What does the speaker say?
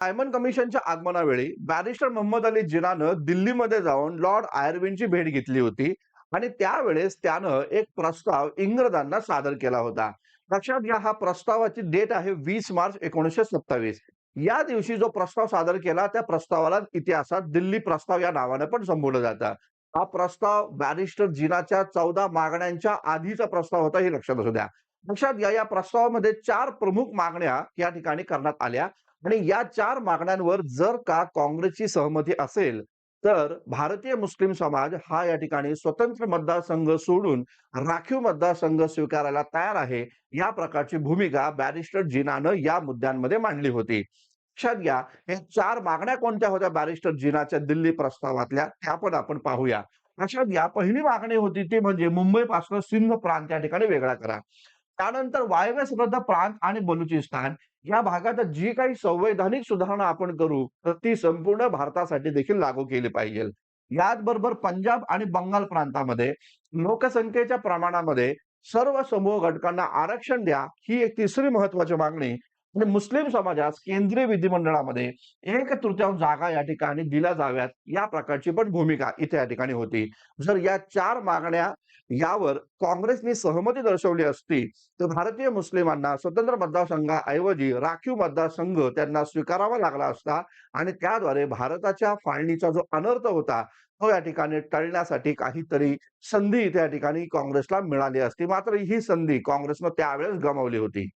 Simon कमिशनच्या आगमनावेळी barrister Mohammed Ali जिनानं दिल्लीमध्ये जाऊन लॉर्ड आयर्विनची भेट घेतली होती आणि त्यावेळेस त्यानं एक प्रस्ताव इंग्रजांना सादर केला होता. लक्षात घ्या हा प्रस्तावाची डेट आहे वीस मार्च एकोणीसशे सत्तावीस. या दिवशी जो प्रस्ताव सादर केला त्या प्रस्तावाला इतिहासात दिल्ली प्रस्ताव या नावाने पण संबोधलं जातं. हा प्रस्ताव बॅरिस्टर जिनाच्या चौदा मागण्यांच्या आधीचा प्रस्ताव होता हे लक्षात असू द्या. लक्षात घ्या या प्रस्तावामध्ये चार प्रमुख मागण्या या ठिकाणी करण्यात आल्या. आणि या चार मागण्यांवर जर का काँग्रेसची सहमती असेल तर भारतीय मुस्लिम समाज हा या ठिकाणी स्वतंत्र मतदारसंघ सोडून राखीव मतदारसंघ स्वीकारायला तयार आहे या प्रकारची भूमिका बॅरिस्टर जिनानं या मुद्द्यांमध्ये मांडली होती. लक्षात घ्या हे चार मागण्या कोणत्या होत्या बॅरिस्टर जिनाच्या दिल्ली प्रस्तावातल्या त्या पण आपण पाहूया. लक्षात घ्या पहिली मागणी होती ती म्हणजे मुंबईपासून सिंध प्रांत या ठिकाणी वेगळा करा. त्यानंतर वायव्य प्रांत आणि बलुचिस्तान. या भागात जी काही संवैधानिक सुधारणा आपण करू तर ती संपूर्ण भारतासाठी देखील लागू केली पाहिजे. याचबरोबर पंजाब आणि बंगाल प्रांतामध्ये लोकसंख्येच्या प्रमाणामध्ये सर्व समूह घटकांना आरक्षण द्या ही एक तिसरी महत्वाची मागणी. मुस्लिम समाजास केंद्रीय विधिमंडळामध्ये एक तृतीयांश जागा या ठिकाणी दिल्या जाव्यात. या प्रकारची पण भूमिका इथे या ठिकाणी होती. जर या चार मागण्या यावर काँग्रेसने सहमती दर्शवली असती तर भारतीय मुस्लिमांना स्वतंत्र मतदारसंघाऐवजी राखीव मतदारसंघ त्यांना स्वीकारावा लागला असता आणि त्याद्वारे भारताच्या फाळणीचा जो अनर्थ होता तो या ठिकाणी टळण्यासाठी काहीतरी संधी इथे या ठिकाणी काँग्रेसला मिळाली असती. मात्र ही संधी काँग्रेसनं त्यावेळेस गमावली होती.